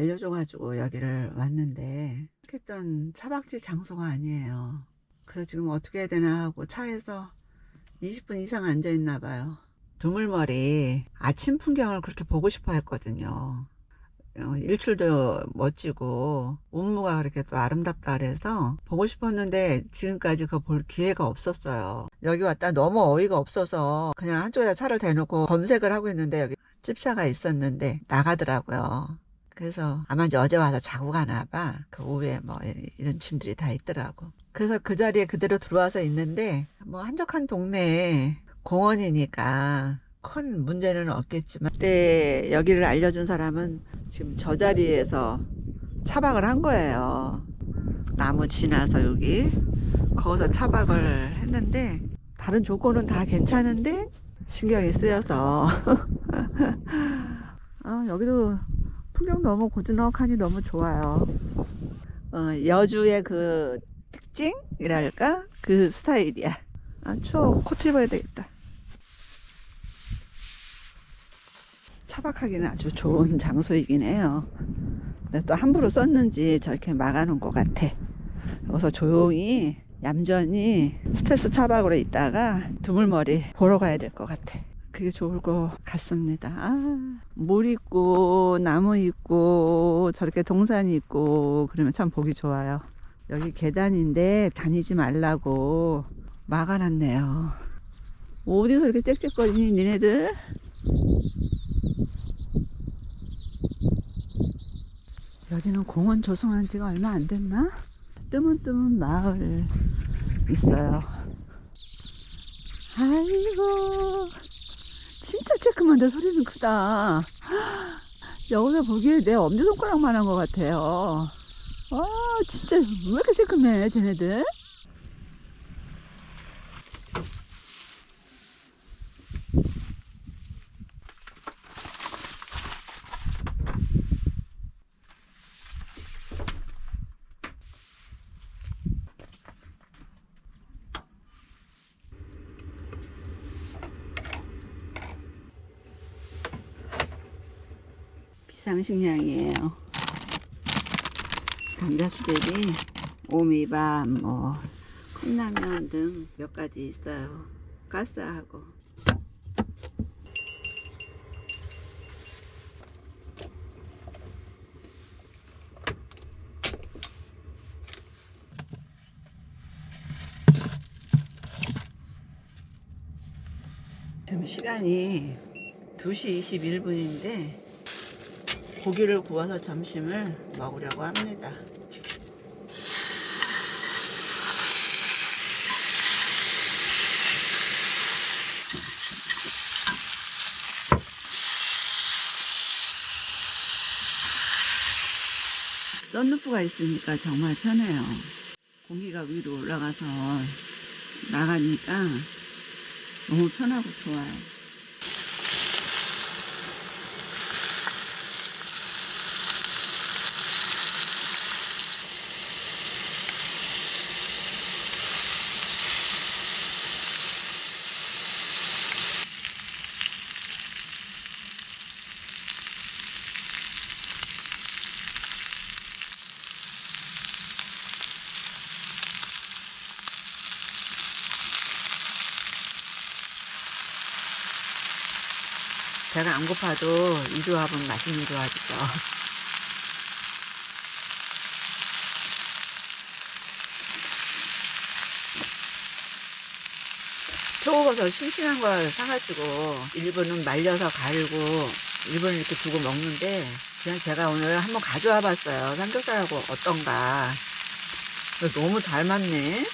알려줘가지고 여기를 왔는데 했던 차박지 장소가 아니에요. 그래서 지금 어떻게 해야 되나 하고 차에서 20분 이상 앉아 있나 봐요. 두물머리 아침 풍경을 그렇게 보고 싶어 했거든요. 어, 일출도 멋지고 운무가 그렇게 또 아름답다 그래서 보고 싶었는데 지금까지 그거 볼 기회가 없었어요. 여기 왔다 너무 어이가 없어서 그냥 한쪽에다 차를 대놓고 검색을 하고 있는데 여기 집차가 있었는데 나가더라고요. 그래서 아마 이제 어제 와서 자고 가나 봐. 그 오후에 뭐 이- 이런 짐들이 다 있더라고. 그래서 그 자리에 그대로 들어와서 있는데 뭐 한적한 동네에 공원이니까 큰 문제는 없겠지만 그때 여기를 알려준 사람은 지금 저 자리에서 차박을 한 거예요. 나무 지나서 여기 거기서 차박을 했는데 다른 조건은 다 괜찮은데 신경이 쓰여서 아, 여기도 풍경 너무 고즈넉하니 너무 좋아요. 어, 여주의 그 특징이랄까 그 스타일이야. 아 추워 코트 입어야 되겠다. 차박하기는 아주 좋은 장소이긴 해요. 근데 또 함부로 썼는지 저렇게 막아놓은 것 같아. 여기서 조용히 얌전히 스트레스 차박으로 있다가 두물머리 보러 가야 될 것 같아. 그게 좋을 것 같습니다. 아, 물 있고 나무 있고 저렇게 동산이 있고 그러면 참 보기 좋아요. 여기 계단인데 다니지 말라고 막아놨네요. 어디서 이렇게 짹짹거리니 니네들? 여기는 공원 조성한 지가 얼마 안 됐나? 뜨문뜨문 마을 있어요. 아이고, 진짜 쬐끄만데 소리는 크다. 여기서 보기에 내 엄지손가락만 한 것 같아요. 와, 진짜 왜 이렇게 쬐끔해, 쟤네들? 비상식량이에요. 감자수제비, 오미밥, 뭐 컵라면 등 몇 가지 있어요. 가스하고. 지금 시간이 2시 21분인데 고기를 구워서 점심을 먹으려고 합니다. 썬루프가 있으니까 정말 편해요. 공기가 위로 올라가서 나가니까 너무 편하고 좋아요. 배가 안 고파도 이 조합은 맛있는 조합이죠. 표고버섯 싱싱한 걸 사가지고 일부는 말려서 갈고 일부는 이렇게 두고 먹는데 그냥 제가 오늘 한번 가져와 봤어요. 삼겹살하고 어떤가. 너무 잘 맞네.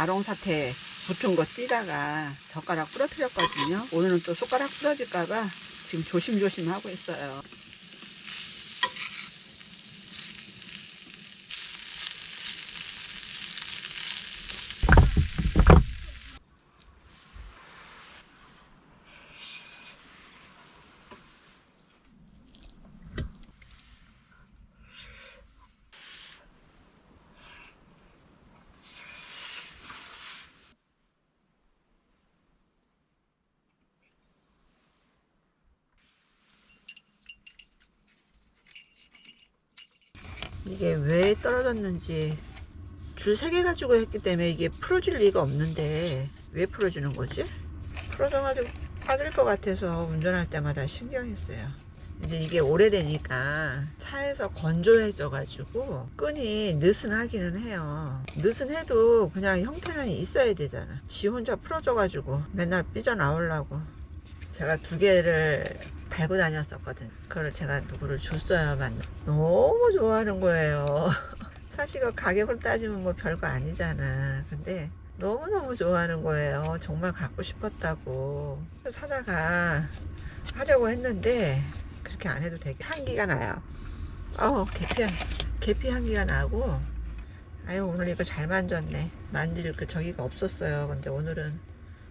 아롱사태 붙은 거 띄다가 젓가락 부러뜨렸거든요. 오늘은 또 숟가락 부러질까봐 지금 조심조심 하고 있어요. 이게 왜 떨어졌는지 줄세개 가지고 했기 때문에 이게 풀어질 리가 없는데 왜 풀어주는 거지? 풀어져가지고 빠질 것 같아서 운전할 때마다 신경했어요. 이제 이게 오래되니까 차에서 건조해져 가지고 끈이 느슨하기는 해요. 느슨해도 그냥 형태는 있어야 되잖아. 지 혼자 풀어져 가지고 맨날 삐져나오려고 제가 두 개를 달고 다녔었거든. 그걸 제가 누구를 줬어야만 너무 좋아하는 거예요. 사실 그 가격을 따지면 뭐 별거 아니잖아. 근데 너무너무 좋아하는 거예요. 정말 갖고 싶었다고. 사다가 하려고 했는데 그렇게 안 해도 되게 향기가 나요. 어, 계피, 계피 향기가 나고 아유 오늘 이거 잘 만졌네. 만질 그 저기가 없었어요. 근데 오늘은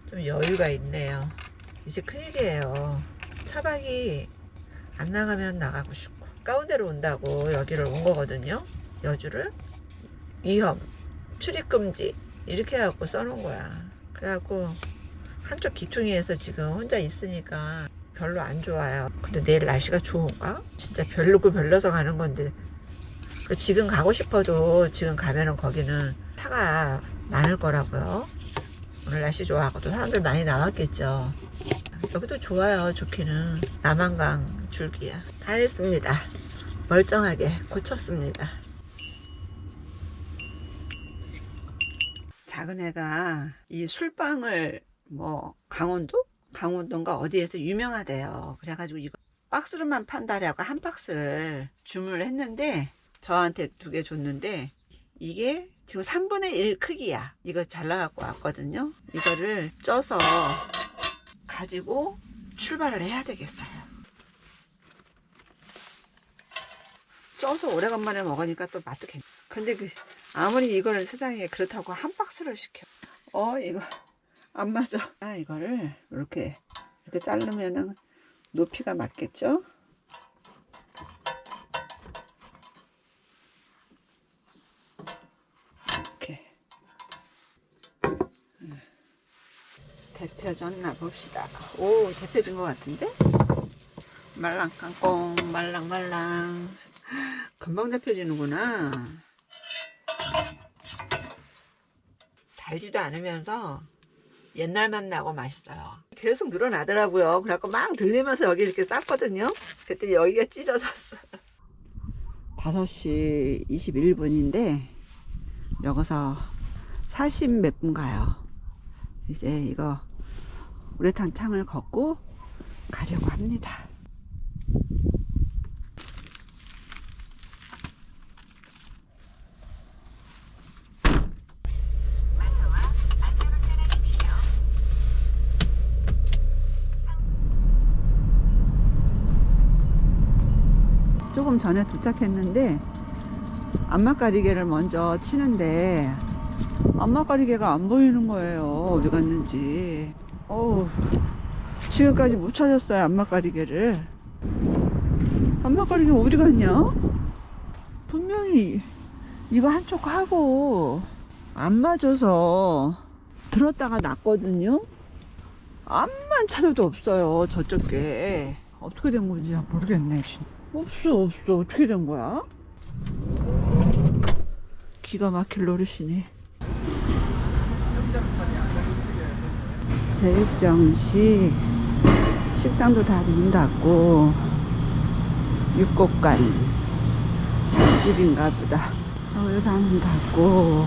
좀 여유가 있네요. 이제 큰일이에요. 차박이 안 나가면 나가고 싶고 가운데로 온다고 여기를 온 거거든요. 여주를 위험 출입금지 이렇게 해갖고 써놓은 거야. 그래갖고 한쪽 기퉁이에서 지금 혼자 있으니까 별로 안 좋아요. 근데 내일 날씨가 좋은가? 진짜 별로고 별로서 가는 건데 그 지금 가고 싶어도 지금 가면은 거기는 차가 많을 거라고요. 오늘 날씨 좋아하고 또 사람들 많이 나왔겠죠. 여기도 좋아요. 좋기는 남한강 줄기야. 다 했습니다. 멀쩡하게 고쳤습니다. 작은 애가 이 술빵을 뭐 강원도? 강원도인가 어디에서 유명하대요. 그래가지고 이거 박스로만 판다라고 한 박스를 주문을 했는데 저한테 두 개 줬는데 이게 지금 3분의 1 크기야. 이거 잘라갖고 왔거든요. 이거를 쪄서 가지고 출발을 해야 되겠어요. 쪄서 오래간만에 먹으니까 또 맛도 괜찮. 근데 그 아무리 이거를 세상에 그렇다고 한 박스를 시켜. 어 이거 안 맞아. 아 이거를 이렇게 이렇게 자르면은 높이가 맞겠죠? 이렇게 음. 데펴졌나 봅시다. 오 데펴진 것 같은데? 말랑깡꽁 말랑말랑 금방 데펴지는구나. 달지도 않으면서 옛날 맛 나고 맛있어요. 계속 늘어나더라고요. 그래갖고 막 들리면서 여기 이렇게 쌌거든요. 그때 여기가 찢어졌어요. 5시 21분인데 여기서 40 몇 분 가요. 이제 이거 우레탄 창을 걷고 가려고 합니다. 조금 전에 도착했는데 안막가리개를 먼저 치는데 안막가리개가 안 보이는 거예요 어디 갔는지 어우 지금까지 못 찾았어요 안막가리개를. 안막가리개 어디 갔냐? 분명히 이거 한쪽 하고 안 맞아서 들었다가 놨거든요. 암만 찾아도 없어요 저쪽 게 어떻게 된 건지. 모르겠네 진짜. 없어 없어. 어떻게 된 거야? 기가 막힐 노릇이네 제육정식 식당도 다 문 닫고 육곡간 집인가 보다. 여기 다문 닫고.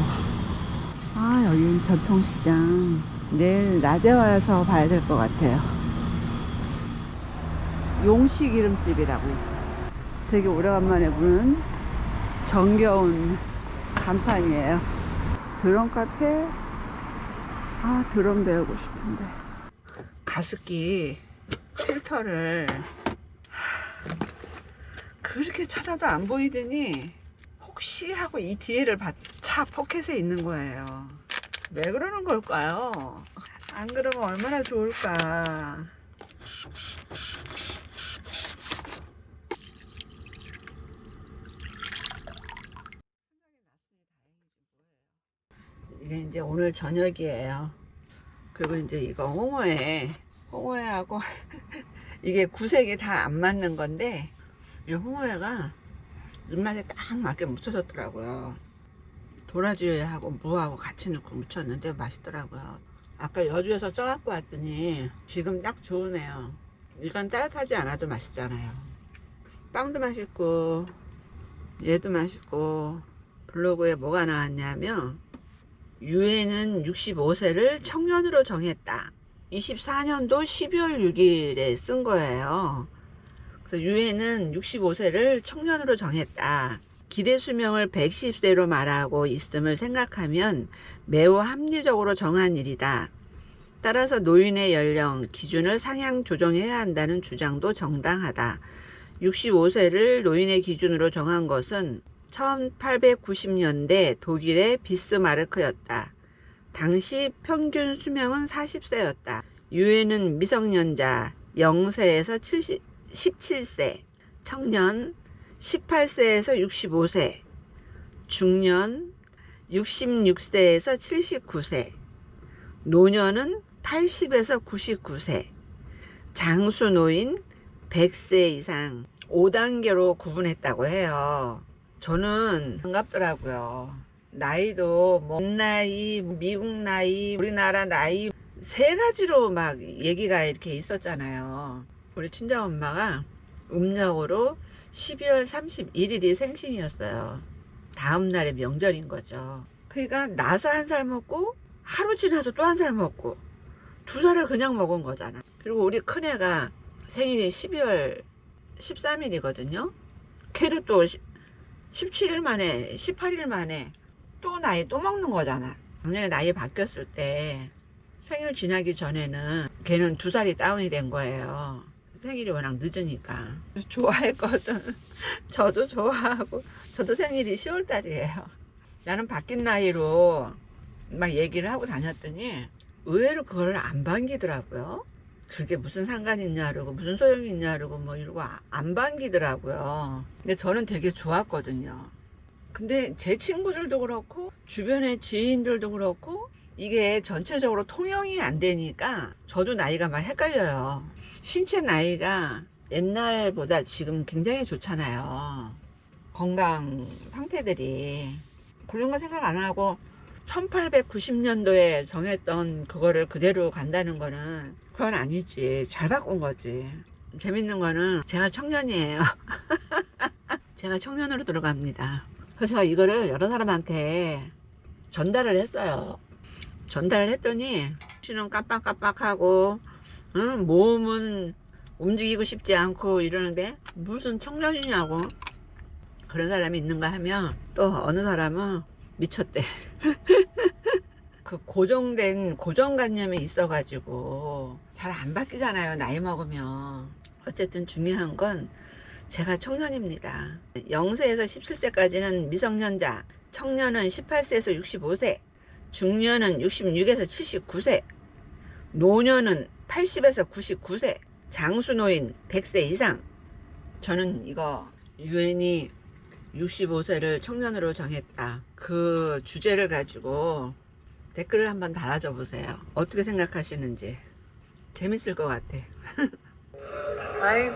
아 여긴 전통시장. 내일 낮에 와서 봐야 될 것 같아요. 용식 이름집이라고 있어요. 되게 오래간만에 보는 정겨운 간판이에요. 드론 카페 아 드럼 배우고 싶은데. 가습기 필터를. 하, 그렇게 찾아도 안 보이더니 혹시 하고 이 뒤에를 봐- 차 포켓에 있는 거예요. 왜 그러는 걸까요? 안 그러면 얼마나 좋을까 이게 이제 오늘 저녁이에요. 그리고 이제 이거 홍어회, 홍어회하고 이게 구색이 다 안 맞는 건데 이 홍어회가 입맛에 딱 맞게 묻혀졌더라고요. 도라지하고 무하고 같이 넣고 무쳤는데 맛있더라고요. 아까 여주에서 쪄갖고 왔더니 지금 딱 좋으네요. 이건 따뜻하지 않아도 맛있잖아요. 빵도 맛있고 얘도 맛있고 블로그에 뭐가 나왔냐면 유엔은 65세를 청년으로 정했다. 24년도 12월 6일에 쓴 거예요. 그래서 유엔은 65세를 청년으로 정했다. 기대 수명을 110세로 말하고 있음을 생각하면 매우 합리적으로 정한 일이다. 따라서 노인의 연령 기준을 상향 조정해야 한다는 주장도 정당하다. 65세를 노인의 기준으로 정한 것은 1890년대 독일의 비스마르크였다. 당시 평균 수명은 40세였다. 유엔은 미성년자 0세에서 70, 17세, 청년 18세에서 65세, 중년 66세에서 79세, 노년은 80에서 99세, 장수 노인 100세 이상 5단계로 구분했다고 해요. 저는 반갑더라고요. 나이도 뭐 나이, 미국 나이, 우리나라 나이 세 가지로 막 얘기가 이렇게 있었잖아요. 우리 친정 엄마가 음력으로 12월 31일이 생신이었어요. 다음 날에 명절인 거죠. 그러니까 나서 한 살 먹고 하루 지나서 또 한 살 먹고 두 살을 그냥 먹은 거잖아. 그리고 우리 큰애가 생일이 12월 13일이거든요. 걔도 또 17일 만에, 18일 만에 또 나이 또 먹는 거잖아. 작년에 나이 바뀌었을 때 생일 지나기 전에는 걔는 두 살이 다운이 된 거예요. 생일이 워낙 늦으니까. 좋아했거든. 저도 좋아하고, 저도 생일이 10월 달이에요. 나는 바뀐 나이로 막 얘기를 하고 다녔더니 의외로 그거를 안 반기더라고요. 그게 무슨 상관이 있냐 그러고 무슨 소용이 있냐 그러고 뭐 이러고 아- 안 반기더라고요. 근데 저는 되게 좋았거든요. 근데 제 친구들도 그렇고 주변의 지인들도 그렇고 이게 전체적으로 통용이 안 되니까 저도 나이가 막 헷갈려요. 신체 나이가 옛날보다 지금 굉장히 좋잖아요. 건강 상태들이 그런 거 생각 안 하고 1890년도에 정했던 그거를 그대로 간다는 거는 그건 아니지. 잘 바꾼 거지. 재밌는 거는 제가 청년이에요. 제가 청년으로 들어갑니다. 그래서 이거를 여러 사람한테 전달을 했어요. 전달을 했더니 씨는 깜빡깜빡하고 응? 몸은 움직이고 싶지 않고 이러는데 무슨 청년이냐고 그런 사람이 있는가 하면 또 어느 사람은 미쳤대. 그 고정된 고정관념이 있어가지고 잘 안 바뀌잖아요. 나이 먹으면. 어쨌든 중요한 건 제가 청년입니다. 0세에서 17세까지는 미성년자, 청년은 18세에서 65세, 중년은 66에서 79세, 노년은 80에서 99세, 장수노인 100세 이상. 저는 이거 유엔이 65세를 청년으로 정했다. 그 주제를 가지고 댓글을 한번 달아줘 보세요. 어떻게 생각하시는지. 재밌을 것 같아. 아이고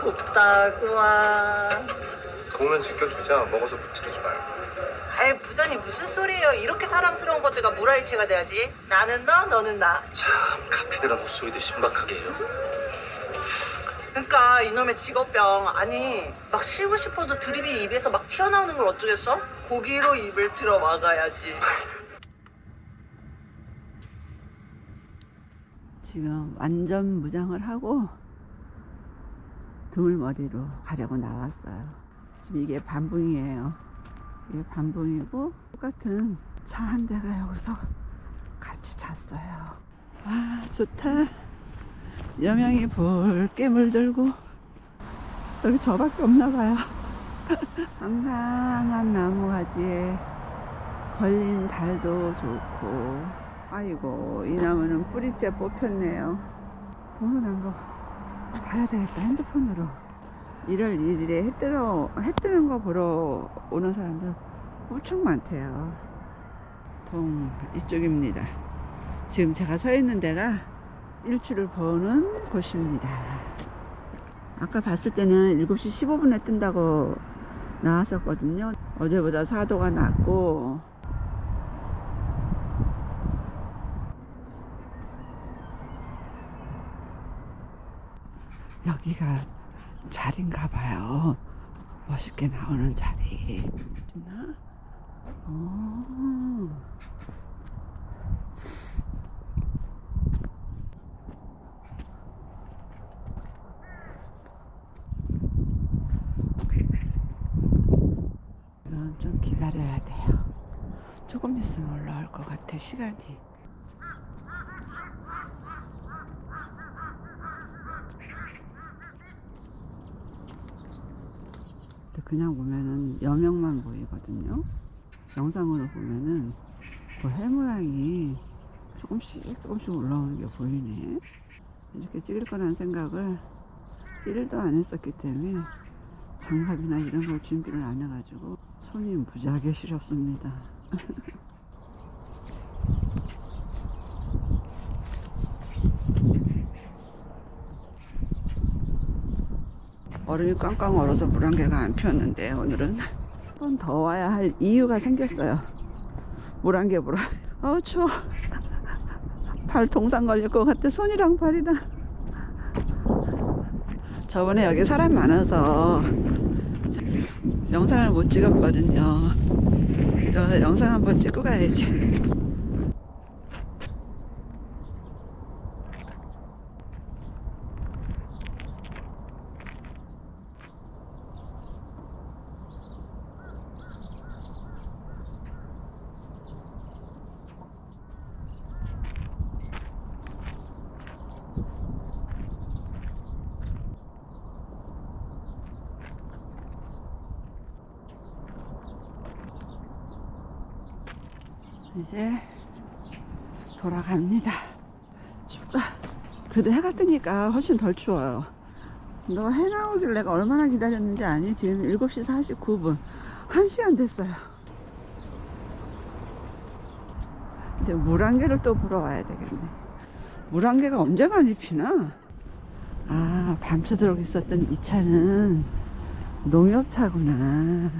곱다구와. 공은 지켜주자. 먹어서 부채지 말고. 아이 부장님 무슨 소리예요? 이렇게 사랑스러운 것들과 물화일체가 돼야지. 나는 너 너는 나. 참 카피드라 헛소리도 신박하게 해요. 그러니까 이놈의 직업병. 아니 막 쉬고 싶어도 드립이 입에서 막 튀어나오는 걸 어쩌겠어? 고기로 입을 틀어 막아야지 지금 완전 무장을 하고 드물머리로 가려고 나왔어요. 지금 이게 반붕이에요. 이게 반붕이고 똑같은 차 한 대가 여기서 같이 잤어요. 아, 좋다. 여명이 붉게 물들고 여기 저밖에 없나 봐요. 항상 한 나무 가지에 걸린 달도 좋고 아이고 이 나무는 뿌리째 뽑혔네요. 거 봐야 되겠다 핸드폰으로. 1월 1일에 해 뜨러 해 뜨는 거 보러 오는 사람들 엄청 많대요. 동 이쪽입니다. 지금 제가 서 있는 데가 일출을 보는 곳입니다. 아까 봤을 때는 7시 15분에 뜬다고 나왔었거든요. 어제보다 4도가 낮고 여기가 자리인가 봐요. 멋있게 나오는 자리. 있나? 어. 이건 좀 기다려야 돼요. 조금 있으면 올라올 것 같아, 시간이. 근데 그냥 보면은 여명만 보이거든요. 영상으로 보면은 그 해 모양이 조금씩 조금씩 올라오는 게 보이네. 이렇게 찍을 거라는 생각을 1일도 안 했었기 때문에 장갑이나 이런 걸 준비를 안 해가지고 손이 무지하게 시렵습니다. 얼음이 꽝꽝 얼어서 물한 개가 안 피었는데 오늘은 한 번 더 와야 할 이유가 생겼어요. 물한개 보러. 아우 추워. 발 동상 걸릴 것 같아. 손이랑 발이랑. 저번에 여기 사람 많아서 영상을 못 찍었거든요. 영상 한번 찍고 가야지. 이제 돌아갑니다. 춥다. 그래도 해가 뜨니까 훨씬 덜 추워요. 너 해 나오길 내가 얼마나 기다렸는지 아니? 지금 7시 49분. 1시간 됐어요. 이제 물안개를 또 보러 와야 되겠네. 물안개가 언제 많이 피나? 아, 밤새도록 있었던 이 차는 농협차구나.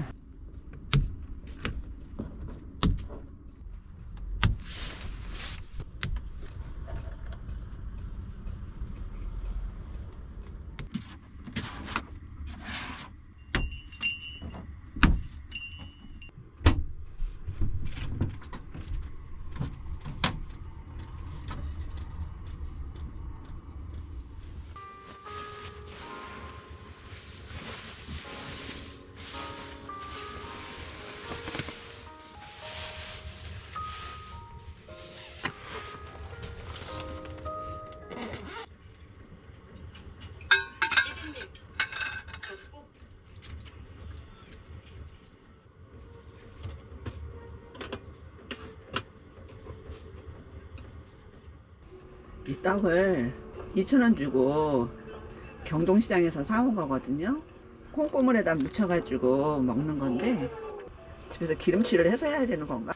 이 떡을 2,000원 주고 경동시장에서 사온 거거든요. 콩고물에다 묻혀가지고 먹는 건데 집에서 기름칠을 해서 해야 되는 건가?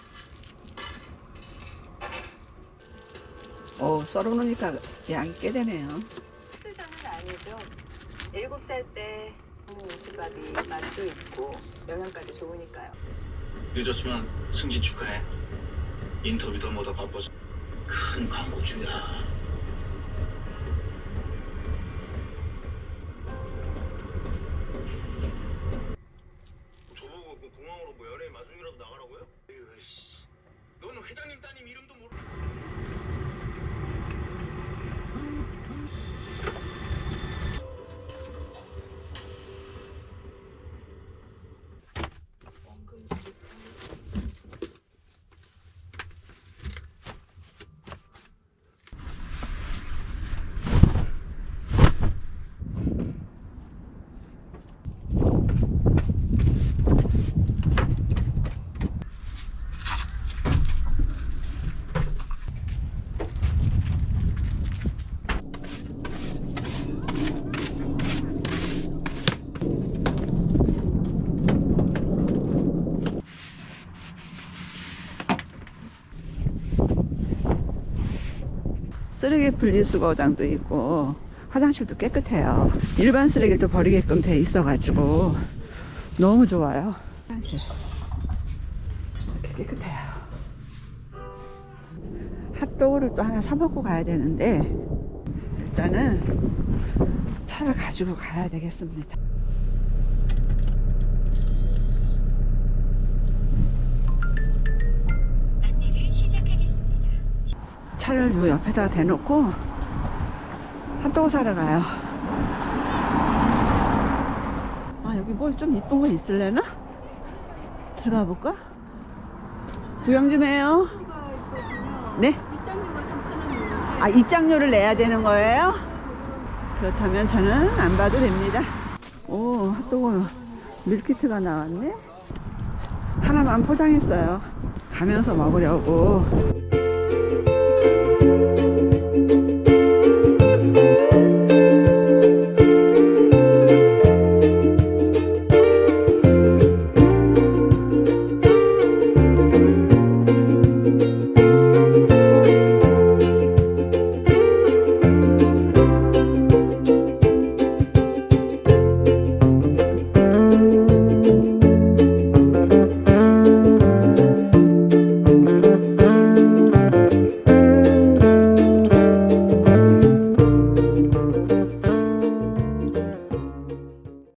어, 썰어놓으니까 양이 꽤 되네요. 수저는 아니죠. 7살 때 먹는 눈치밥이 맛도 있고 영양가도 좋으니까요. 늦었지만 승진 축하해. 인터뷰도 뭐다 바빠서 큰 광고주야. 저보고 그 공항으로 뭐 연예인 마중이라도 나가라고요? 에휴 씨. 너는 회장님 따님 이름도 모르. 쓰레기 분리수거장도 있고 화장실도 깨끗해요. 일반 쓰레기도 버리게끔 돼 있어 가지고 너무 좋아요. 화장실 이렇게 깨끗해요. 핫도그를 또 하나 사 먹고 가야 되는데 일단은 차를 가지고 가야 되겠습니다. 차를 요 옆에다가 대놓고 핫도그 사러 가요. 아 여기 뭐좀 이쁜 거 있을래나? 들어가 볼까? 구경 좀 해요. 네? 입장료가 3,000원이에요. 아 입장료를 내야 되는 거예요? 그렇다면 저는 안 봐도 됩니다. 오 핫도그 밀키트가 나왔네. 하나만 포장했어요. 가면서 먹으려고.